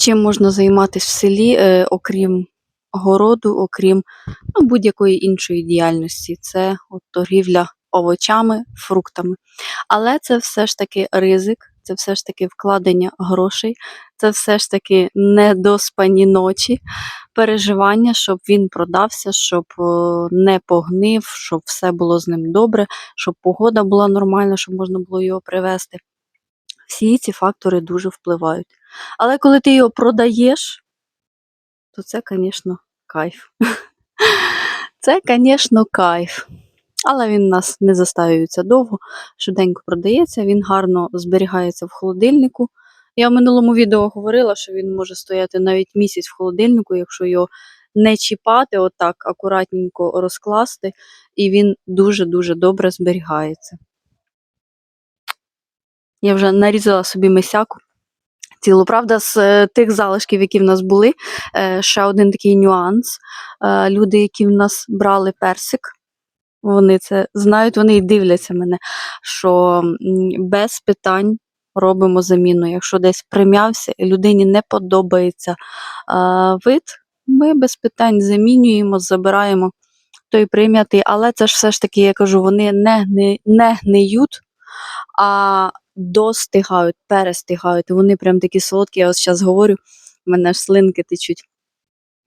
чим можна займатися в селі, е, окрім городу, окрім ну, будь-якої іншої діяльності. Це от торгівля овочами, фруктами. Але це все ж таки ризик, це все ж таки вкладення грошей, це все ж таки недоспані ночі, переживання, щоб він продався, щоб е, не погнив, щоб все було з ним добре, щоб погода була нормальна, щоб можна було його привезти. Всі ці фактори дуже впливають. Але коли ти його продаєш, то це, звісно, кайф. Це, звісно, кайф. Але він у нас не застаюється довго, швиденько продається, він гарно зберігається в холодильнику. Я в минулому відео говорила, що він може стояти навіть місяць в холодильнику, якщо його не чіпати, отак акуратненько розкласти, і він дуже-дуже добре зберігається. Я вже нарізала собі мисяку. Цілу, правда, з е, тих залишків, які в нас були, е, ще один такий нюанс. Е, Люди, які в нас брали персик, вони це знають, вони і дивляться мене, що без питань робимо заміну. Якщо десь прим'явся і людині не подобається а, вид, ми без питань замінюємо, забираємо той прийнятий. Але це ж все ж таки, я кажу, вони не, не, не гниють, а достигають, перестигають. Вони прям такі солодкі. Я ось зараз говорю, в мене ж слинки течуть.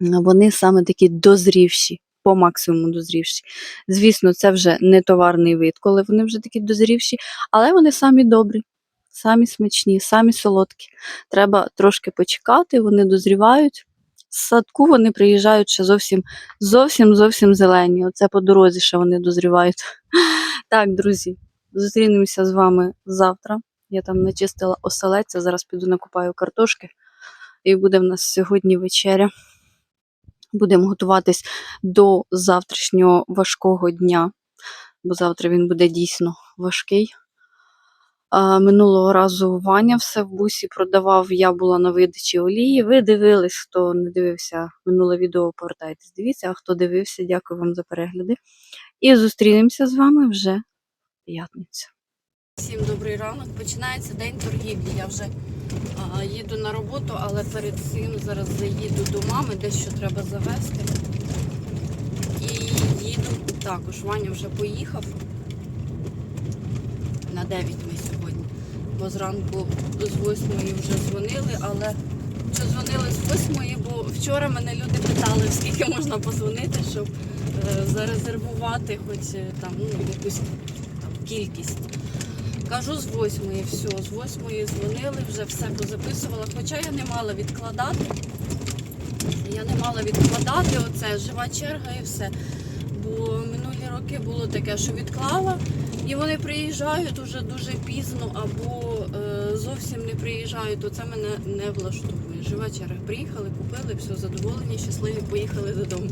Вони саме такі дозрівші, по максимуму дозрівші. Звісно, це вже не товарний вид, коли вони вже такі дозрівші, але вони самі добрі, самі смачні, самі солодкі. Треба трошки почекати, вони дозрівають. З садку вони приїжджають ще зовсім зовсім зовсім зелені. Оце по дорозі ще вони дозрівають. Так, друзі, зустрінемося з вами завтра. Я там начистила оселедця, зараз піду накупаю картошки. І буде в нас сьогодні вечеря. Будемо готуватись до завтрашнього важкого дня, бо завтра він буде дійсно важкий. Минулого разу Ваня все в бусі продавав, я була на видачі олії. Ви дивились, хто не дивився минуле відео, повертайтесь, дивіться, а хто дивився, дякую вам за перегляди. І зустрінемося з вами вже в п'ятницю. Всім добрий ранок. Починається день торгівлі. Я вже а, їду на роботу, але перед цим зараз заїду до мами, дещо треба завести. І їду також. Ваня вже поїхав. На 9 ми сьогодні. Бо зранку з 8 вже дзвонили, але що дзвонили з 8, бо вчора мене люди питали, скільки можна позвонити, щоб е, зарезервувати хоч е, там ну, якусь кількість. Кажу з 8, все, з 8 дзвонили, вже все позаписувала. Хоча я не мала відкладати. Я не мала відкладати оце, жива черга і все. Бо минулі роки було таке, що відклала, і вони приїжджають уже дуже пізно або е, зовсім не приїжджають, то це мене не влаштовує. Жива черга. Приїхали, купили, все задоволені, щасливі, поїхали додому.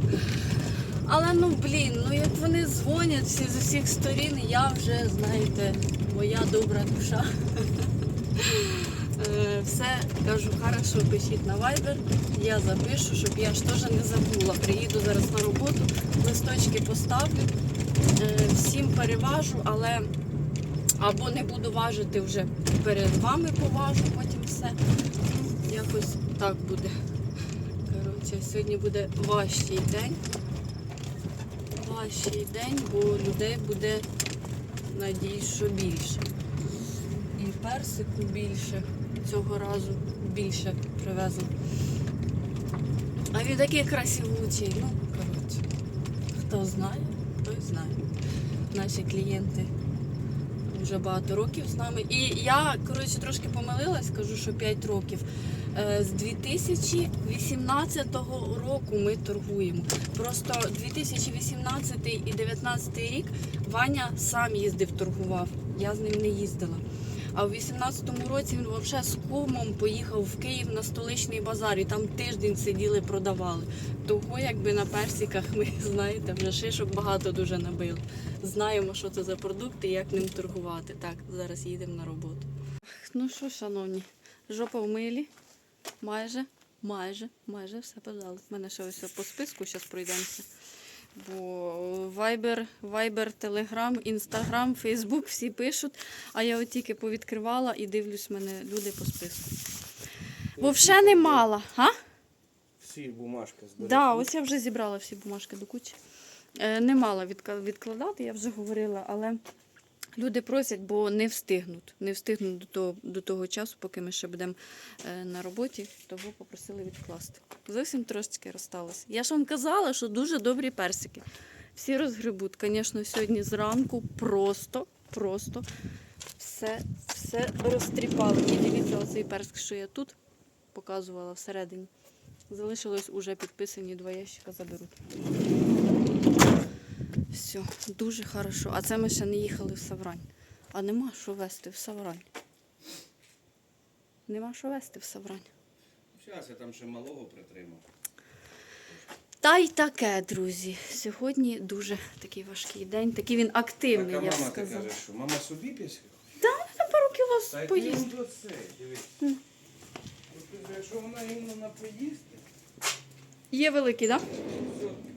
Але ну блін, ну як вони дзвонять всі з усіх сторін, я вже, знаєте, моя добра душа. Е, Все кажу, хорошо, пишіть на Viber, я запишу, щоб я ж теж не забула. Приїду зараз на роботу, листочки поставлю, е, всім переважу, але або не буду важити вже перед вами поважу, потім все. Ну, Якось так буде. Коротше, сьогодні буде важчий день. Важчий день, бо людей буде, надіюсь, що більше. І персику більше. Цього разу більше привезли. А він такий красивучий. Ну, коротше, хто знає, той знає. Наші клієнти вже багато років з нами. І я, коротше, трошки помилилась, кажу, що 5 років. Е, З 2018 року ми торгуємо. Просто 2018 і 2019 рік Ваня сам їздив торгував. Я з ним не їздила. А в 18-му році він взагалі з кумом поїхав в Київ на столичний базар і там тиждень сиділи, продавали. Того, якби на персиках ми знаєте, вже шишок багато дуже набили. Знаємо, що це за продукти як ним торгувати. Так, зараз їдемо на роботу. Ну що, шановні, жопа в милі. Майже, майже, майже все подали. У мене ще ось по списку зараз пройдемося. Бо Viber, Viber, Telegram, Instagram, Facebook всі пишуть, а я от тільки повідкривала і дивлюсь, мене люди по списку. Взагалі не мала. А? Всі бумажки збереш. Да, ось я вже зібрала всі бумажки до кучі. Е, не мала відкладати, я вже говорила, але люди просять, бо не встигнуть. Не встигнуть до того, до того часу, поки ми ще будемо е, на роботі, тому попросили відкласти. Зовсім трошечки розсталося. Я ж вам казала, що дуже добрі персики. Всі розгребуть. Звісно, сьогодні зранку просто, просто все, все розтріпали. І дивіться, оцей персик, що я тут показувала всередині. Залишилось уже підписані два ящика заберуть. Все, дуже хорошо. А це ми ще не їхали в Саврань. А нема що вести в Саврань. Нема що вести в Саврань. Зараз я там ще малого притримав. Та й таке, друзі. Сьогодні дуже такий важкий день. Такий він активний, Так, а я б мама, ти сказала. кажеш, що мама собі після? Та пару кіло Та й поїсть. ти до це, дивись. От ти кажеш, Якщо вона іменно поїсти, Є великий, так? Да? все.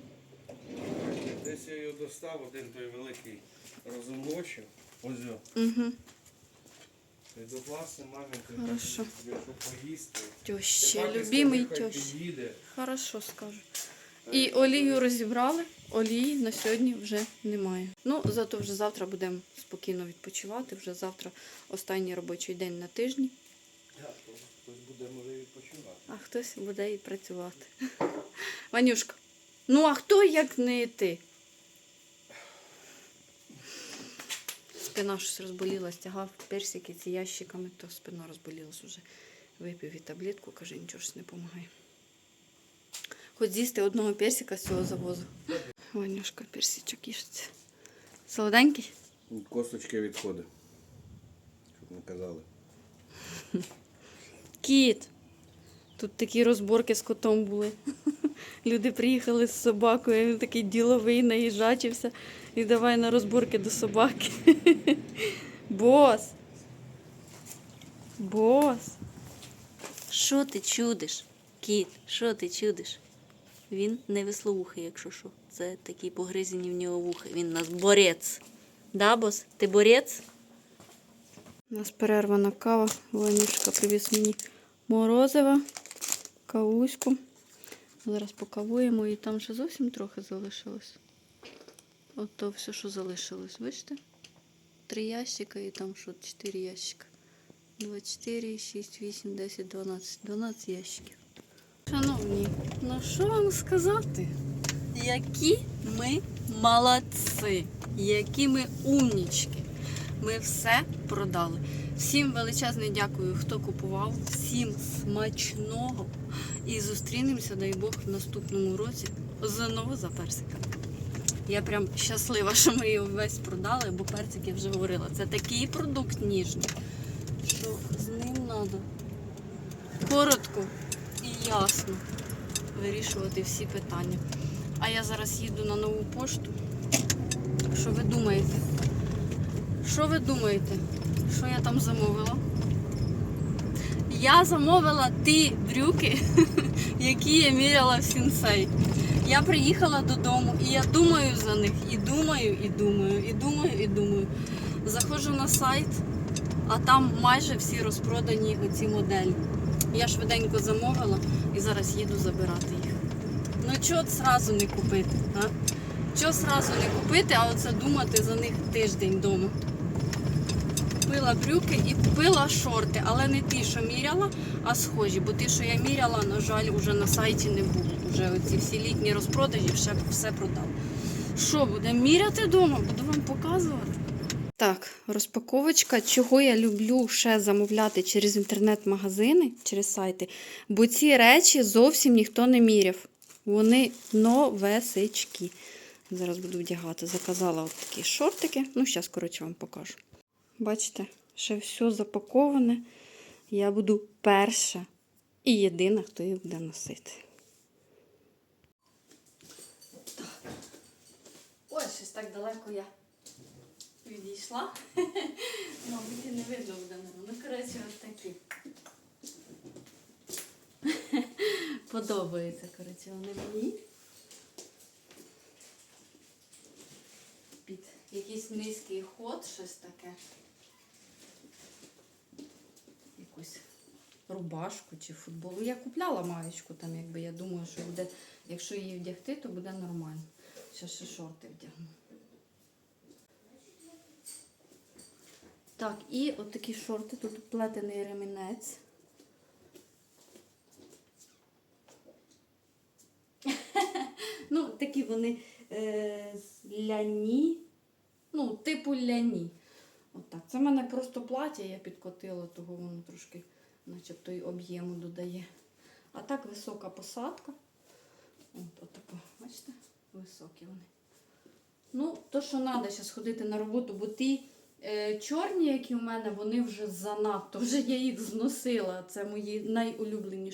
Десь я його достав, один той великий розумочив. Ось його. Угу. І до класи мамі Хорошо. якщо поїсти. Тьоща, ти любимий хай під'їде. Хорошо скажу. І олію розібрали, олії на сьогодні вже немає. Ну, зато вже завтра будемо спокійно відпочивати. Вже завтра останній робочий день на тижні, Так, то Хтось буде може відпочивати. а хтось буде і працювати. Ванюшка, ну а хто як не ти? Спина щось розболілась, тягав персики ці ящиками, то спина розболілась уже. Випив і таблетку, каже, нічого ж не допомагає. Хоч з'їсти одного персика з цього завозу. Ванюшка, персичок їжиться. Солоденький? Косточки відходи. Щоб не казали. Кіт. Тут такі розборки з котом були. Люди приїхали з собакою, він такий діловий, наїжачився. І давай на розборки до собаки. Бос. Бос. Що ти чудиш? Кіт, що ти чудиш? Він не висловухий, якщо що. Це такі погризені в нього вухи. Він у нас борець. Да, бос? Ти борець? У нас перервана кава. Ванюшка привіз мені морозива, кавуську. Зараз покавуємо і там ще зовсім трохи залишилось. Ото все, що залишилось. Бачите? Три ящика і там що, чотири ящика. 24, 6, 8, 10, 12. 12 ящиків. Шановні, ну що вам сказати? Які ми молодці, які ми умнічки. Ми все продали. Всім величезне дякую, хто купував. Всім смачного. І зустрінемося, дай Бог, в наступному році знову за персиками. Я прям щаслива, що ми його весь продали, бо персик я вже говорила. Це такий продукт ніжний, що з ним треба коротко і ясно вирішувати всі питання. А я зараз їду на нову пошту. Що ви думаєте? Що ви думаєте? Що я там замовила? Я замовила ті брюки, які я міряла в сінсей. Я приїхала додому і я думаю за них, і думаю, і думаю, і думаю, і думаю. Заходжу на сайт, а там майже всі розпродані оці моделі. Я швиденько замовила і зараз їду забирати їх. Ну чого зразу не купити? А? Чого зразу не купити, а оце думати за них тиждень вдома. Купила брюки і купила шорти, але не ті, що міряла, а схожі. Бо ті, що я міряла, на жаль, вже на сайті не було. Вже оці всі літні розпродажі все, все продав. Що будемо міряти вдома? Буду вам показувати. Так, розпаковочка, чого я люблю ще замовляти через інтернет-магазини, через сайти, бо ці речі зовсім ніхто не міряв. Вони новесечки. Зараз буду вдягати. Заказала от такі шортики. Ну, зараз, коротше, вам покажу. Бачите, ще все запаковане. Я буду перша і єдина, хто їх буде носити. Ой, щось так далеко я відійшла. Мабуть, і не видно буде. Ну, коротше, ось такі. Подобається, коротше, вони мені. Під якийсь низький ход, щось таке. Якусь рубашку чи футболу. Я купляла маєчку, там, якби я думаю, що буде, якщо її вдягти, то буде нормально. Ще ще шорти вдягну. Так, і от шорти, тут плетений ремінець. ну, такі вони е, ляні. Ну, типу ляні. Отак. Це в мене просто плаття, я підкотила, того воно трошки начебто й об'єму додає. А так висока посадка. От, отако, бачите, високі вони. Ну, то, що треба зараз ходити на роботу, бо ті е, чорні, які у мене, вони вже занадто. Вже я їх зносила. Це мої найулюбленіші,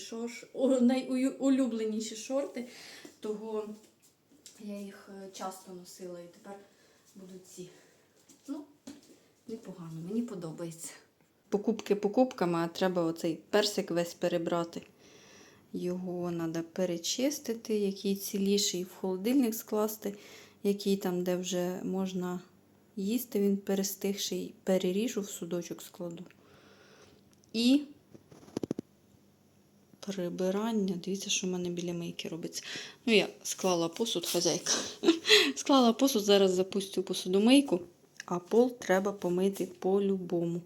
шорти. Того я їх е, часто носила і тепер будуть ці. Ну, непогано, мені подобається. Покупки покупками, а треба оцей персик весь перебрати. Його треба перечистити, який ціліший в холодильник скласти, який там, де вже можна їсти, він перестигший, переріжу в судочок складу. І прибирання. Дивіться, що в мене біля мийки робиться. Ну, я склала посуд, хазяйка. склала посуд, зараз запустю посудомийку, а пол треба помити по-любому.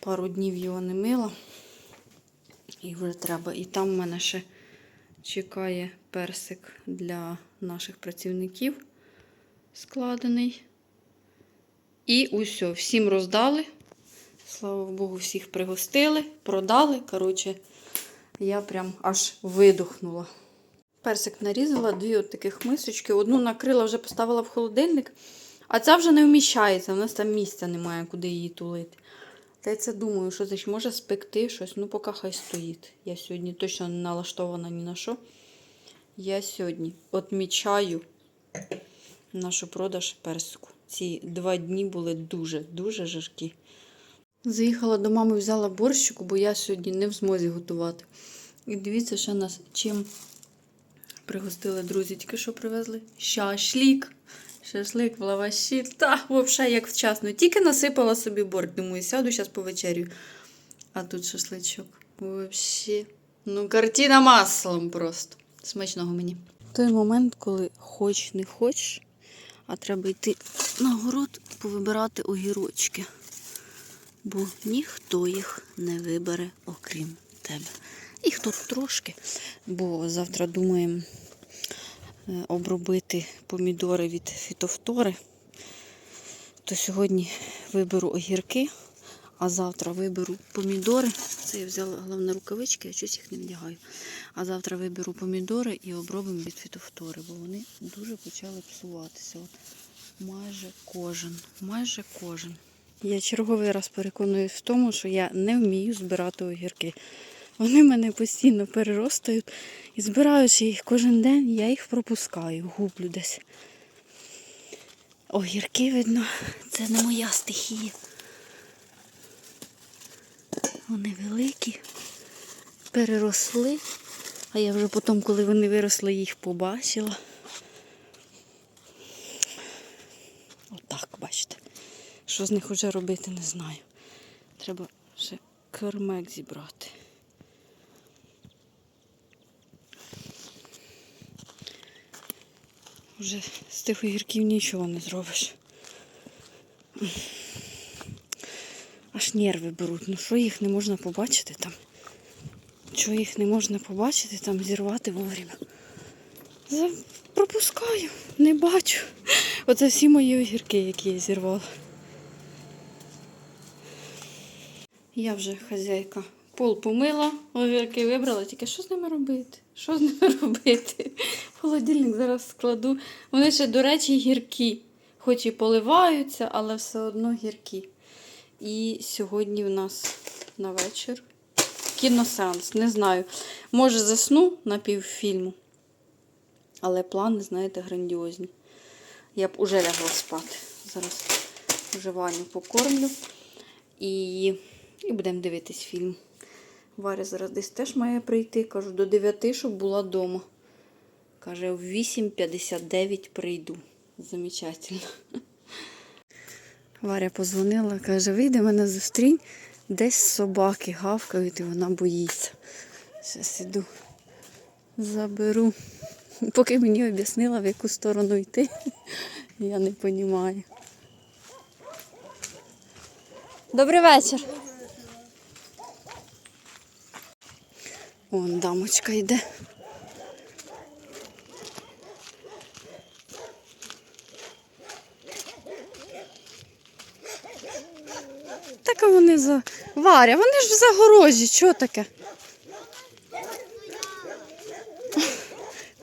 Пару днів його не мила. І вже треба. І там в мене ще чекає персик для наших працівників складений. І усе, всім роздали. Слава Богу, всіх пригостили, продали. Коротше, я прям аж видухнула. Персик нарізала, дві от таких мисочки. Одну накрила, вже поставила в холодильник, а ця вже не вміщається. У нас там місця немає, куди її тулити. Та я це думаю, що це може спекти щось. Ну, поки хай стоїть. Я сьогодні точно не налаштована ні на що. Я сьогодні відмічаю нашу продаж персику. Ці два дні були дуже-дуже жаркі. Заїхала до мами, взяла борщику, бо я сьогодні не в змозі готувати. І дивіться, що нас чим пригостили друзі, тільки що привезли. Шашлік. Шашлик в лаваші. Та, взагалі, як вчасно. Тільки насипала собі борщ. Думаю, сяду зараз повечерю. А тут шашличок. Взагалі. Ну, картина маслом просто. Смачного мені. Той момент, коли хоч не хочеш, а треба йти на город повибирати огірочки. Бо ніхто їх не вибере, окрім тебе. Їх тут трошки, бо завтра думаємо обробити помідори від фітофтори. То сьогодні виберу огірки, а завтра виберу помідори. Це я взяла головне рукавички, я щось їх не вдягаю. А завтра виберу помідори і обробимо від фітофтори, бо вони дуже почали псуватися. От майже кожен, майже кожен. Я черговий раз переконуюсь в тому, що я не вмію збирати огірки. Вони мене постійно переростають і збираючи їх кожен день, я їх пропускаю, гублю десь. Огірки, видно, це не моя стихія. Вони великі, переросли, а я вже потім, коли вони виросли, їх побачила. Отак, бачите. Що з них вже робити, не знаю. Треба ще кермек зібрати. Вже з тих огірків нічого не зробиш. Аж нерви беруть. Ну що їх не можна побачити там? Що їх не можна побачити, там зірвати вовремя. За- Пропускаю, не бачу. Оце всі мої огірки, які я зірвала. Я вже хазяйка. Пол помила, огірки вибрала, тільки що з ними робити? Що з ними робити? Холодильник зараз складу. Вони ще, до речі, гіркі. Хоч і поливаються, але все одно гіркі. І сьогодні в нас на вечір кіносеанс. Не знаю. Може засну на півфільму. Але плани, знаєте, грандіозні. Я б уже лягла спати. Зараз вже Ваню покормлю. І, і будемо дивитись фільм. Варя зараз десь теж має прийти. Кажу, до 9, щоб була вдома. Каже, в 8.59 прийду. Замечательно. Варя позвонила, каже, вийди мене зустрінь, Десь собаки гавкають і вона боїться. Зараз іду заберу. Поки мені об'яснила, в яку сторону йти, я не розумію. Добрий вечір. Вон дамочка йде. Так а вони за. Варя, вони ж в загорожі, що таке?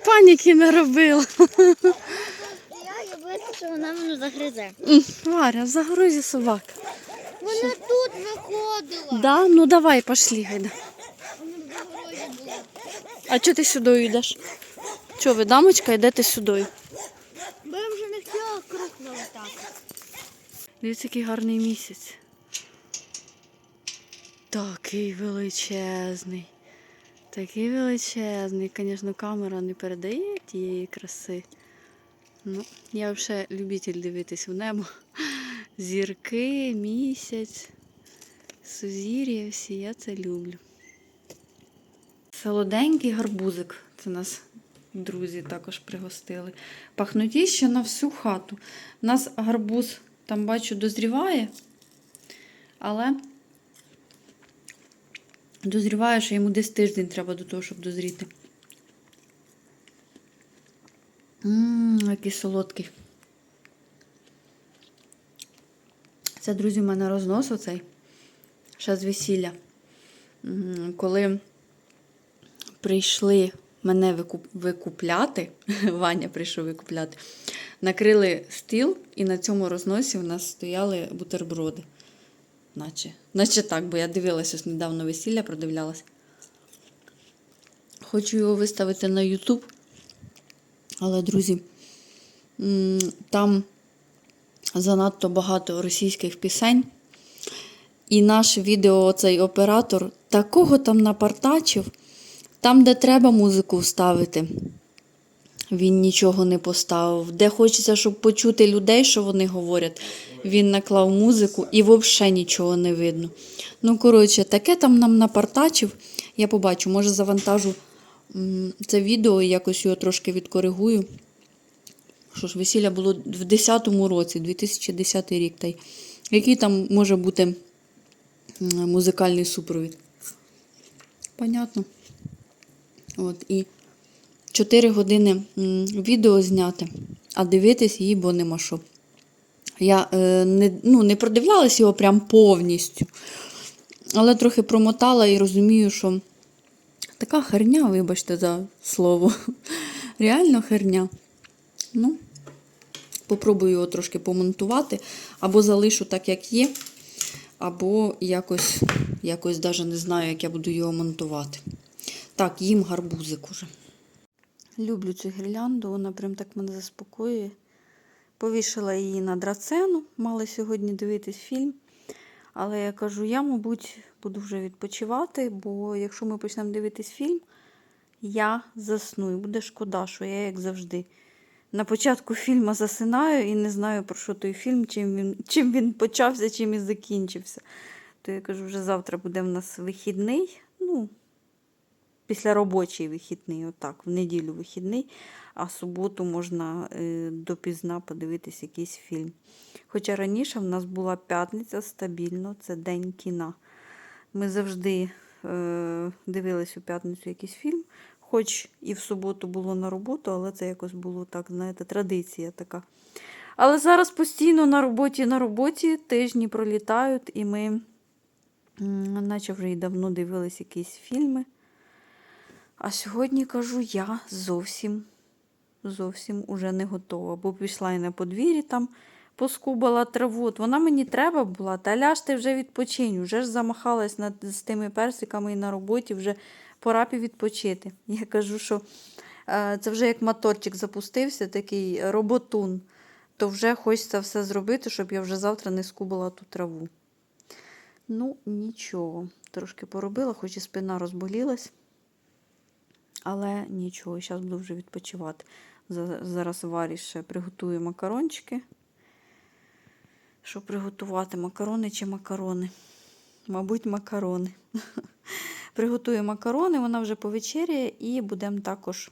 Паніки не робила. Я, боюся, що вона мене загризе. Варя, в загорожі собака. Вона тут виходила. Да? Ну давай, пошли, гайда. А чого ти сюди йдеш? Чого ви, дамочка, йдете сюди? Бо я вже не хотіла крупно так. Дивіться, який гарний місяць. Такий величезний. Такий величезний. Звісно, камера не передає тієї краси. Ну, я взагалі любитель дивитись в небо. Зірки, місяць, сузір'я всі, я це люблю. Солоденький гарбузик. Це нас друзі також пригостили. Пахнутіще на всю хату. У нас гарбуз, там бачу, дозріває, але дозріває, що йому десь тиждень треба до того, щоб дозріти. Ммм, який солодкий. Це, друзі, в мене рознос оцей. Ще з весілля. Коли прийшли мене викуп- викупляти, Ваня прийшов викупляти, накрили стіл, і на цьому розносі у нас стояли бутерброди. Наче, наче так, бо я дивилася ось недавно весілля, продивлялася. Хочу його виставити на YouTube. Але, друзі, там занадто багато російських пісень. І наш відео, цей оператор, такого там напартачив, там, де треба музику вставити, він нічого не поставив. Де хочеться, щоб почути людей, що вони говорять, він наклав музику і взагалі нічого не видно. Ну, коротше, таке там нам напартачив. Я побачу, може завантажу це відео і якось його трошки відкоригую. Що ж, весілля було в 10-му році, 2010 рік. Та й який там може бути музикальний супровід? Понятно. От, і 4 години відео зняти, а дивитись її, бо нема що. Я е, не, ну, не продивлялась його прям повністю, але трохи промотала і розумію, що така херня, вибачте за слово. Реально херня. Ну, попробую його трошки помонтувати, або залишу так, як є, або якось, якось даже не знаю, як я буду його монтувати. Так, їм гарбузик уже. Люблю цю гірлянду, вона прям так мене заспокоює. Повішала її на драцену, мали сьогодні дивитись фільм. Але я кажу, я, мабуть, буду вже відпочивати, бо якщо ми почнемо дивитись фільм, я засну. І буде шкода, що я, як завжди, на початку фільму засинаю і не знаю, про що той фільм, чим він, чим він почався, чим і закінчився. То я кажу, вже завтра буде в нас вихідний. Ну, після робочий вихідний, отак, в неділю вихідний, а в суботу можна е, допізна подивитись якийсь фільм. Хоча раніше в нас була п'ятниця стабільно, це день кіна. Ми завжди е, дивились у п'ятницю якийсь фільм, хоч і в суботу було на роботу, але це якось було так, знаєте, традиція така. Але зараз постійно на роботі, на роботі тижні пролітають, і ми, наче вже й давно дивились якісь фільми. А сьогодні кажу, я зовсім, зовсім уже не готова. Бо пішла і на подвір'ї там поскубала траву. От вона мені треба була, та ляж ти вже відпочинь. Вже ж замахалась над, з тими персиками і на роботі, вже пора відпочити. Я кажу, що е, це вже як моторчик запустився, такий роботун, то вже хочеться все зробити, щоб я вже завтра не скубала ту траву. Ну, нічого. Трошки поробила, хоч і спина розболілась. Але нічого, зараз буду вже відпочивати. Зараз Варі ще приготую макарончики. Що приготувати? Макарони чи макарони? Мабуть, макарони. Приготую макарони, вона вже повечеряє, і будемо також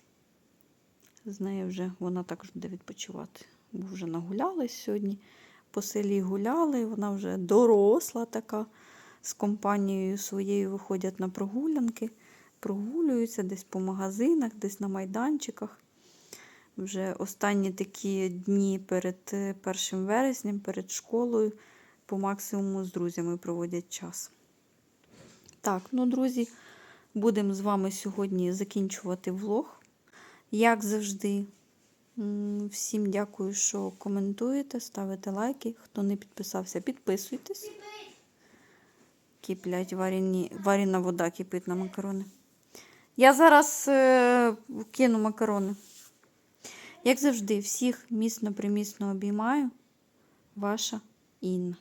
з нею вже вона також буде відпочивати. Бо вже нагулялись сьогодні. По селі гуляли, вона вже доросла така. З компанією своєю виходять на прогулянки, прогулюються десь по магазинах, десь на майданчиках. Вже останні такі дні перед е, 1 вереснем, перед школою, по максимуму з друзями проводять час. Так, ну, друзі, будемо з вами сьогодні закінчувати влог. Як завжди, всім дякую, що коментуєте, ставите лайки. Хто не підписався, підписуйтесь. Киплять варені, варена вода кипить на макарони. Я зараз е, кину макарони. Як завжди, всіх міцно примісно обіймаю. Ваша Інна.